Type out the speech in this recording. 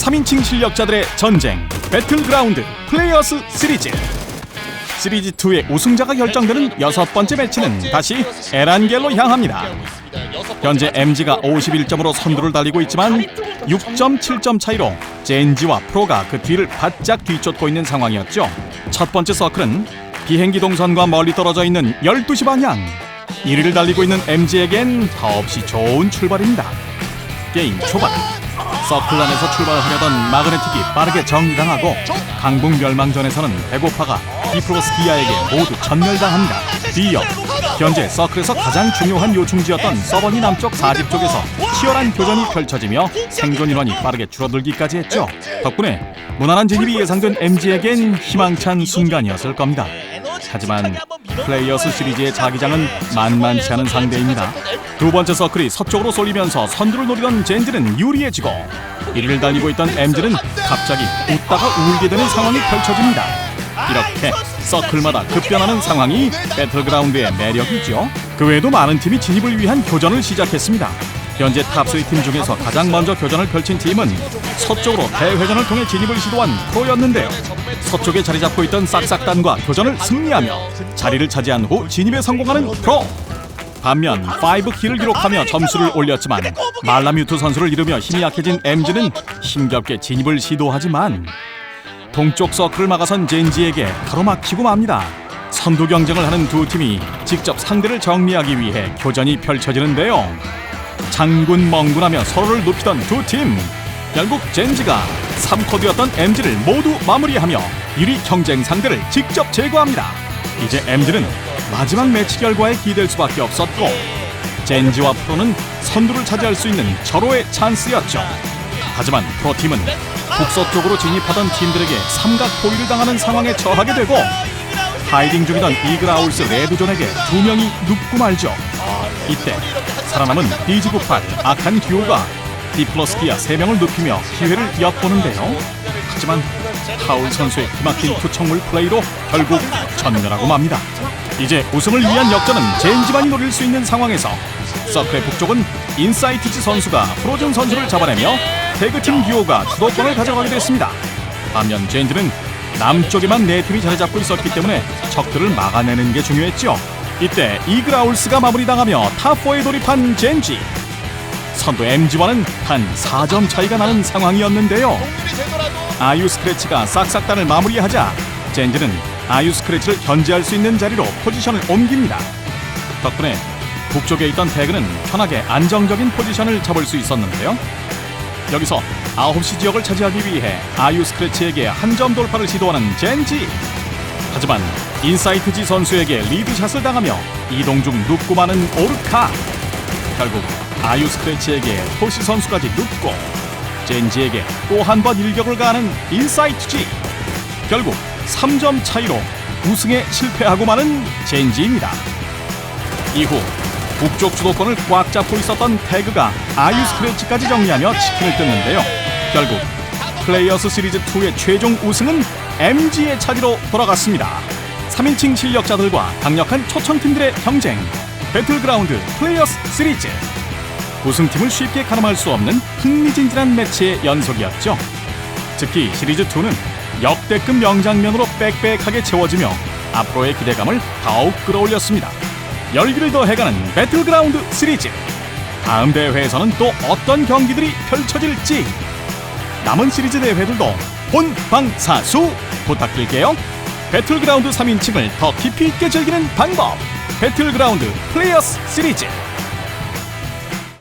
3인칭 실력자들의 전쟁 배틀그라운드 플레이어스 시리즈 시리즈 2의 우승자가 결정되는 여섯 번째 매치는 다시 에란겔로 향합니다. 현재 MG가 51점으로 선두를 달리고 있지만 6.7점 차이로 젠지와 프로가 그 뒤를 바짝 뒤쫓고 있는 상황이었죠. 첫 번째 서클은 비행기 동선과 멀리 떨어져 있는 12시 방향. 1위를 달리고 있는 MG에겐 더없이 좋은 출발입니다. 게임 초반 서클 안에서 출발하려던 마그네틱이 빠르게 정리당하고 강북 멸망전에서는 배고파가 디플로스 기아에게 모두 전멸당합니다. 뒤이어 현재 서클에서 가장 중요한 요충지였던 서버니 남쪽 4집 쪽에서 치열한 교전이 펼쳐지며 생존 인원이 빠르게 줄어들기까지 했죠. 덕분에 무난한 진입이 예상된 MG에겐 희망찬 순간이었을 겁니다. 하지만 플레이어스 시리즈의 자기장은 만만치 않은 상대입니다. 두 번째 서클이 서쪽으로 쏠리면서 선두를 노리던 젠지는 유리해지고 1위를 달리고 있던 MG는 갑자기 웃다가 울게 되는 상황이 펼쳐집니다. 이렇게 서클마다 급변하는 상황이 배틀그라운드의 매력이죠. 그 외에도 많은 팀이 진입을 위한 교전을 시작했습니다. 현재 탑3 팀 중에서 가장 먼저 교전을 펼친 팀은 서쪽으로 대회전을 통해 진입을 시도한 프로였는데요. 서쪽에 자리 잡고 있던 싹싹단과 교전을 승리하며 자리를 차지한 후 진입에 성공하는 프로. 반면 5킬을 기록하며 점수를 올렸지만 말라뮤트 선수를 잃으며 힘이 약해진 MG는 힘겹게 진입을 시도하지만 동쪽 서클을 막아선 젠지에게 가로막히고 맙니다. 선두 경쟁을 하는 두 팀이 직접 상대를 정리하기 위해 교전이 펼쳐지는데요. 장군 멍군하며 서로를 높이던 두 팀. 결국 젠지가 3코드였던 MG를 모두 마무리하며 1위 경쟁 상대를 직접 제거합니다. 이제 MG는 마지막 매치 결과에 기댈 수밖에 없었고 젠지와 프로는 선두를 차지할 수 있는 절호의 찬스였죠. 하지만 프로팀은 북서쪽으로 진입하던 팀들에게 삼각 포위를 당하는 상황에 처하게 되고 하이딩 중이던 이그라울스 레드존에게 두 명이 눕고 말죠. 이때 살아남은 디지구판 악한 듀오가 디플러스키아 세 명을 눕히며 기회를 엿보는데요. 하지만 타울 선수의 기막힌 투척물 플레이로 결국 전멸하고 맙니다. 이제 우승을 위한 역전은 젠지만이 노릴 수 있는 상황에서 서클의 북쪽은 인사이트즈 선수가 프로즌 선수를 잡아내며 태그팀 듀오가 주도권을 가져가게 됐습니다. 반면 젠지는 남쪽에만 네 팀이 자리 잡고 있었기 때문에 적들을 막아내는 게 중요했죠. 이때 이그라울스가 마무리당하며 탑4에 돌입한 젠지. 선두 MG와는 단 4점 차이가 나는 상황이었는데요. 아유 스크래치가 싹싹단을 마무리하자 젠지는 아유 스크래치를 견제할 수 있는 자리로 포지션을 옮깁니다. 덕분에 북쪽에 있던 태그는 편하게 안정적인 포지션을 잡을 수 있었는데요. 여기서 9시 지역을 차지하기 위해 아유 스크래치에게 한 점 돌파를 시도하는 젠지. 하지만 인사이트지 선수에게 리드샷을 당하며 이동 중 눕고 마는 오르카. 결국 아유 스크래치에게 토시 선수까지 눕고 젠지에게 또 한 번 일격을 가하는 인사이트지. 결국 3점 차이로 우승에 실패하고 마는 젠지입니다. 이후 북쪽 주도권을 꽉 잡고 있었던 태그가 아유 스크래치까지 정리하며 치킨을 뜯는데요. 결국 플레이어스 시리즈 2의 최종 우승은 MG의 차지로 돌아갔습니다. 3인칭 실력자들과 강력한 초청팀들의 경쟁 배틀그라운드 플레이어스 시리즈 우승팀을 쉽게 가늠할 수 없는 흥미진진한 매치의 연속이었죠. 특히 시리즈 2는 역대급 명장면으로 빽빽하게 채워지며 앞으로의 기대감을 더욱 끌어올렸습니다. 열기를 더해가는 배틀그라운드 시리즈. 다음 대회에서는 또 어떤 경기들이 펼쳐질지 남은 시리즈 대회들도 본방사수 부탁드릴게요. 배틀그라운드 3인칭을 더 깊이 있게 즐기는 방법. 배틀그라운드 플레이어스 시리즈.